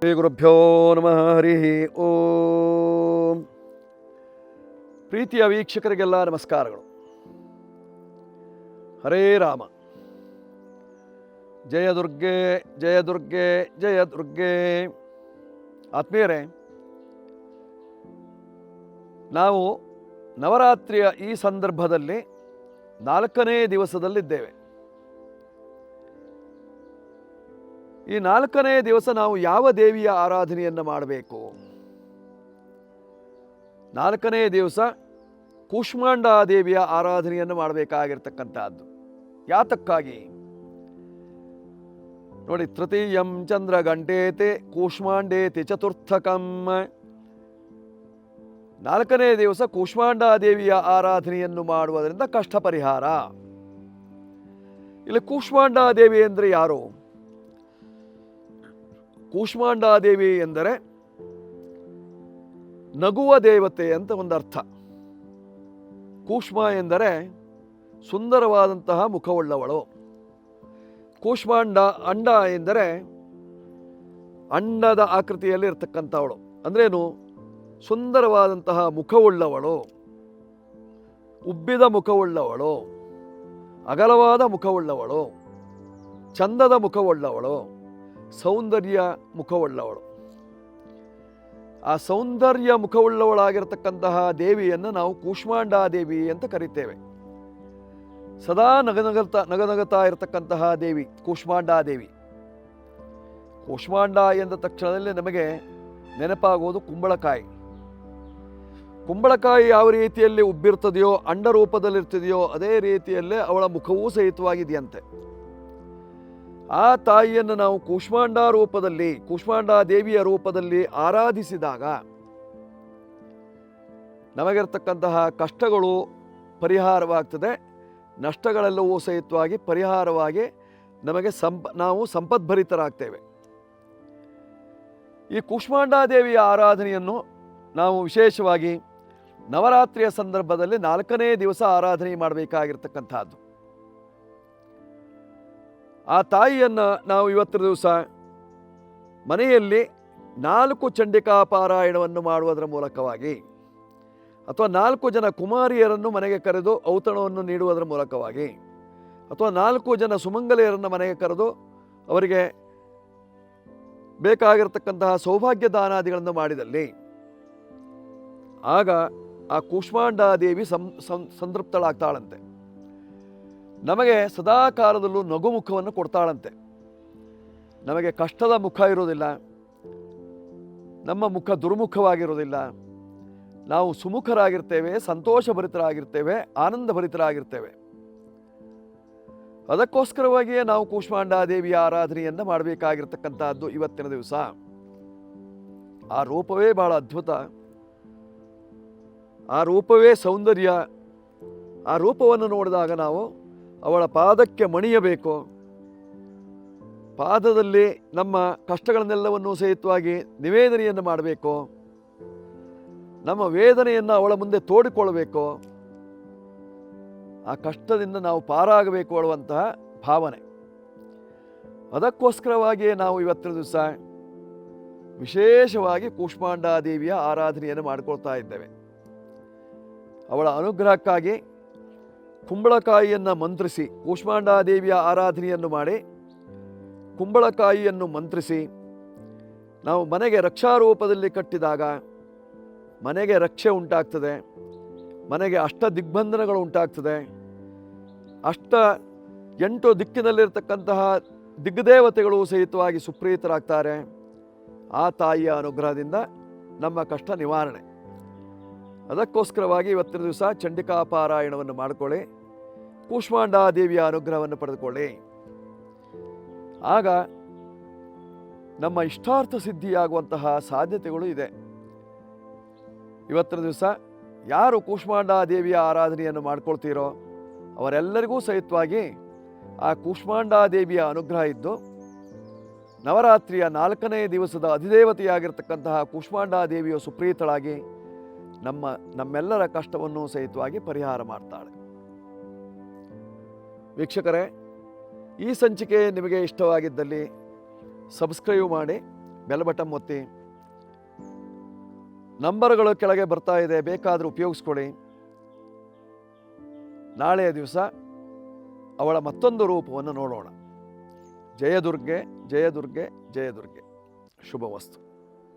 ಶ್ರೀ ಗುರುಭ್ಯೋ ನಮಃ, ಹರಿ ಓಂ. ಪ್ರೀತಿಯ ವೀಕ್ಷಕರಿಗೆಲ್ಲ ನಮಸ್ಕಾರಗಳು. ಹರೇ ರಾಮ. ಜಯ ದುರ್ಗೆ ಜಯ ದುರ್ಗೆ ಜಯ ದುರ್ಗೆ. ಆತ್ಮೀಯರೇ, ನಾವು ನವರಾತ್ರಿಯ ಈ ಸಂದರ್ಭದಲ್ಲಿ ನಾಲ್ಕನೇ ದಿವಸದಲ್ಲಿದ್ದೇವೆ. ಈ ನಾಲ್ಕನೇ ದಿವಸ ನಾವು ಯಾವ ದೇವಿಯ ಆರಾಧನೆಯನ್ನು ಮಾಡಬೇಕು? ನಾಲ್ಕನೇ ದಿವಸ ಕೂಷ್ಮಾಂಡ ದೇವಿಯ ಆರಾಧನೆಯನ್ನು ಮಾಡಬೇಕಾಗಿರ್ತಕ್ಕಂಥದ್ದು. ಯಾತಕ್ಕಾಗಿ? ನೋಡಿ, ತೃತೀಯಂ ಚಂದ್ರ ಗಂಟೇತೆ ಕೂಷ್ಮಾಂಡೇತಿ ಚತುರ್ಥಕಂ. ನಾಲ್ಕನೇ ದಿವಸ ಕೂಷ್ಮಾಂಡ ದೇವಿಯ ಆರಾಧನೆಯನ್ನು ಮಾಡುವುದರಿಂದ ಕಷ್ಟ ಪರಿಹಾರ ಇಲ್ಲಿ ಕೂಷ್ಮಾಂಡ ದೇವಿ ಅಂದರೆ ಯಾರು? ಕೂಷ್ಮಾಂಡಾದೇವಿ ಎಂದರೆ ನಗುವ ದೇವತೆ ಅಂತ ಒಂದು ಅರ್ಥ ಕೂಷ್ಮ ಎಂದರೆ ಸುಂದರವಾದಂತಹ ಮುಖವುಳ್ಳವಳು. ಕೂಷ್ಮಾಂಡ ಅಂಡ ಎಂದರೆ ಅಂಡದ ಆಕೃತಿಯಲ್ಲಿ ಇರತಕ್ಕಂಥವಳು ಅಂದ್ರೇನು? ಸುಂದರವಾದಂತಹ ಮುಖವುಳ್ಳವಳು. ಉಬ್ಬಿದ ಮುಖವುಳ್ಳವಳು. ಅಗಲವಾದ ಮುಖವುಳ್ಳವಳು. ಚಂದದ ಮುಖವುಳ್ಳವಳು. ಸೌಂದರ್ಯ ಮುಖವುಳ್ಳವಳು. ಆ ಸೌಂದರ್ಯ ಮುಖವುಳ್ಳವಳಾಗಿರ್ತಕ್ಕಂತಹ ದೇವಿಯನ್ನು ನಾವು ಕೂಷ್ಮಾಂಡ ದೇವಿ ಅಂತ ಕರಿತೇವೆ. ಸದಾ ನಗನಗತ ನಗನಗತಾ ಇರತಕ್ಕಂತಹ ದೇವಿ ಕೂಷ್ಮಾಂಡ ದೇವಿ ಕೂಷ್ಮಾಂಡ ಎಂದ ತಕ್ಷಣದಲ್ಲಿ ನಮಗೆ ನೆನಪಾಗುವುದು ಕುಂಬಳಕಾಯಿ. ಕುಂಬಳಕಾಯಿ ಯಾವ ರೀತಿಯಲ್ಲಿ ಉಬ್ಬಿರ್ತದೆಯೋ ಅಂಡ ರೂಪದಲ್ಲಿರ್ತದೆಯೋ ಅದೇ ರೀತಿಯಲ್ಲೇ ಅವಳ ಮುಖವೂ ಸಹಿತವಾಗಿದೆಯಂತೆ. ಆ ತಾಯಿಯನ್ನು ನಾವು ಕೂಷ್ಮಾಂಡ ರೂಪದಲ್ಲಿ ಕೂಷ್ಮಾಂಡ ದೇವಿಯ ರೂಪದಲ್ಲಿ ಆರಾಧಿಸಿದಾಗ ನಮಗಿರ್ತಕ್ಕಂತಹ ಕಷ್ಟಗಳು ಪರಿಹಾರವಾಗ್ತದೆ. ನಷ್ಟಗಳೆಲ್ಲವೂ ಸಹಿತವಾಗಿ ಪರಿಹಾರವಾಗಿ ನಮಗೆ ಸಂಪ, ನಾವು ಸಂಪದ್ಭರಿತರಾಗ್ತೇವೆ. ಈ ಕೂಷ್ಮಾಂಡ ದೇವಿಯ ಆರಾಧನೆಯನ್ನು ನಾವು ವಿಶೇಷವಾಗಿ ನವರಾತ್ರಿಯ ಸಂದರ್ಭದಲ್ಲಿ ನಾಲ್ಕನೇ ದಿವಸ ಆರಾಧನೆ ಮಾಡಬೇಕಾಗಿರ್ತಕ್ಕಂಥದ್ದು. ಆ ತಾಯಿಯನ್ನು ನಾವು ಇವತ್ತಿನ ದಿವಸ ಮನೆಯಲ್ಲಿ ನಾಲ್ಕು ಚಂಡಿಕಾ ಪಾರಾಯಣವನ್ನು ಮಾಡುವುದರ ಮೂಲಕವಾಗಿ ಅಥವಾ ನಾಲ್ಕು ಜನ ಕುಮಾರಿಯರನ್ನು ಮನೆಗೆ ಕರೆದು ಔತಣವನ್ನು ನೀಡುವುದರ ಮೂಲಕವಾಗಿ ಅಥವಾ ನಾಲ್ಕು ಜನ ಸುಮಂಗಲೆಯರನ್ನು ಮನೆಗೆ ಕರೆದು ಅವರಿಗೆ ಬೇಕಾಗಿರತಕ್ಕಂತಹ ಸೌಭಾಗ್ಯ ದಾನಾದಿಗಳನ್ನು ಮಾಡಿದಲ್ಲಿ ಆಗ ಆ ಕೂಷ್ಮಾಂಡಾದೇವಿ ಸಂ ಸಂತೃಪ್ತಳಾಗ್ತಾಳಂತೆ. ನಮಗೆ ಸದಾ ಕಾಲದಲ್ಲೂ ನಗು ಮುಖವನ್ನು ಕೊಡ್ತಾಳಂತೆ. ನಮಗೆ ಕಷ್ಟದ ಮುಖ ಇರೋದಿಲ್ಲ. ನಮ್ಮ ಮುಖ ದುರ್ಮುಖವಾಗಿರೋದಿಲ್ಲ. ನಾವು ಸುಮುಖರಾಗಿರ್ತೇವೆ, ಸಂತೋಷಭರಿತರಾಗಿರ್ತೇವೆ, ಆನಂದಭರಿತರಾಗಿರ್ತೇವೆ. ಅದಕ್ಕೋಸ್ಕರವಾಗಿಯೇ ನಾವು ಕೂಷ್ಮಾಂಡಾದೇವಿಯ ಆರಾಧನೆಯನ್ನು ಮಾಡಬೇಕಾಗಿರ್ತಕ್ಕಂಥದ್ದು ಇವತ್ತಿನ ದಿವಸ. ಆ ರೂಪವೇ ಬಹಳ ಅದ್ಭುತ. ಆ ರೂಪವೇ ಸೌಂದರ್ಯ. ಆ ರೂಪವನ್ನು ನೋಡಿದಾಗ ನಾವು ಅವಳ ಪಾದಕ್ಕೆ ಮಣಿಯಬೇಕು. ಪಾದದಲ್ಲಿ ನಮ್ಮ ಕಷ್ಟಗಳನ್ನೆಲ್ಲವನ್ನು ಸಹಿತವಾಗಿ ನಿವೇದನೆಯನ್ನು ಮಾಡಬೇಕು. ನಮ್ಮ ವೇದನೆಯನ್ನು ಅವಳ ಮುಂದೆ ತೋಡಿಕೊಳ್ಳಬೇಕು. ಆ ಕಷ್ಟದಿಂದ ನಾವು ಪಾರಾಗಬೇಕು ಅಳುವಂತಹ ಭಾವನೆ. ಅದಕ್ಕೋಸ್ಕರವಾಗಿಯೇ ನಾವು ಇವತ್ತಿನ ದಿವಸ ವಿಶೇಷವಾಗಿ ಕೂಷ್ಮಾಂಡಾದೇವಿಯ ಆರಾಧನೆಯನ್ನು ಮಾಡಿಕೊಳ್ತಾ ಇದ್ದೇವೆ. ಅವಳ ಅನುಗ್ರಹಕ್ಕಾಗಿ ಕುಂಬಳಕಾಯಿಯನ್ನು ಮಂತ್ರಿಸಿ, ಕೂಷ್ಮಾಂಡಾದೇವಿಯ ಆರಾಧನೆಯನ್ನು ಮಾಡಿ, ಕುಂಬಳಕಾಯಿಯನ್ನು ಮಂತ್ರಿಸಿ, ನಾವು ಮನೆಗೆ ರಕ್ಷಾರೂಪದಲ್ಲಿ ಕಟ್ಟಿದಾಗ ಮನೆಗೆ ರಕ್ಷೆ ಉಂಟಾಗ್ತದೆ, ಮನೆಗೆ ಅಷ್ಟ ದಿಗ್ಬಂಧನಗಳು ಉಂಟಾಗ್ತದೆ, ಅಷ್ಟ ಎಂಟು ದಿಕ್ಕಿನಲ್ಲಿರ್ತಕ್ಕಂತಹ ದಿಗ್ದೇವತೆಗಳು ಸಹಿತವಾಗಿ ಸುಪ್ರೀತರಾಗ್ತಾರೆ. ಆ ತಾಯಿಯ ಅನುಗ್ರಹದಿಂದ ನಮ್ಮ ಕಷ್ಟ ನಿವಾರಣೆ. ಅದಕ್ಕೋಸ್ಕರವಾಗಿ ಇವತ್ತಿನ ದಿವಸ ಚಂಡಿಕಾ ಪಾರಾಯಣವನ್ನು ಮಾಡಿಕೊಳ್ಳಿ. ಕೂಷ್ಮಾಂಡ ದೇವಿಯ ಅನುಗ್ರಹವನ್ನು ಪಡೆದುಕೊಳ್ಳಿ. ಆಗ ನಮ್ಮ ಇಷ್ಟಾರ್ಥ ಸಿದ್ಧಿಯಾಗುವಂತಹ ಸಾಧ್ಯತೆಗಳು ಇದೆ. ಇವತ್ತಿನ ದಿವಸ ಯಾರು ಕೂಷ್ಮಾಂಡ ದೇವಿಯ ಆರಾಧನೆಯನ್ನು ಮಾಡ್ಕೊಳ್ತೀರೋ ಅವರೆಲ್ಲರಿಗೂ ಸಹಿತವಾಗಿ ಆ ಕೂಷ್ಮಾಂಡ ದೇವಿಯ ಅನುಗ್ರಹ ಇದ್ದು, ನವರಾತ್ರಿಯ ನಾಲ್ಕನೇ ದಿವಸದ ಅಧಿದೇವತೆಯಾಗಿರ್ತಕ್ಕಂತಹ ಕೂಷ್ಮಾಂಡ ದೇವಿಯ ಸುಪ್ರೀತಳಾಗಿ ನಮ್ಮ ನಮ್ಮೆಲ್ಲರ ಕಷ್ಟವನ್ನು ಸಹಿತವಾಗಿ ಪರಿಹಾರ ಮಾಡ್ತಾಳೆ. ವೀಕ್ಷಕರೇ, ಈ ಸಂಚಿಕೆ ನಿಮಗೆ ಇಷ್ಟವಾಗಿದ್ದಲ್ಲಿ ಸಬ್ಸ್ಕ್ರೈಬ್ ಮಾಡಿ, ಬೆಲ್ ಬಟನ್ ಒತ್ತಿ. ನಂಬರ್ಗಳು ಕೆಳಗೆ ಬರ್ತಾ ಇದೆ, ಬೇಕಾದರೂ ಉಪಯೋಗಿಸ್ಕೊಳ್ಳಿ. ನಾಳೆಯ ದಿವಸ ಅವಳ ಮತ್ತೊಂದು ರೂಪವನ್ನು ನೋಡೋಣ. ಜಯದುರ್ಗೆ ಜಯದುರ್ಗೆ ಜಯದುರ್ಗೆ. ಶುಭವಸ್ತು.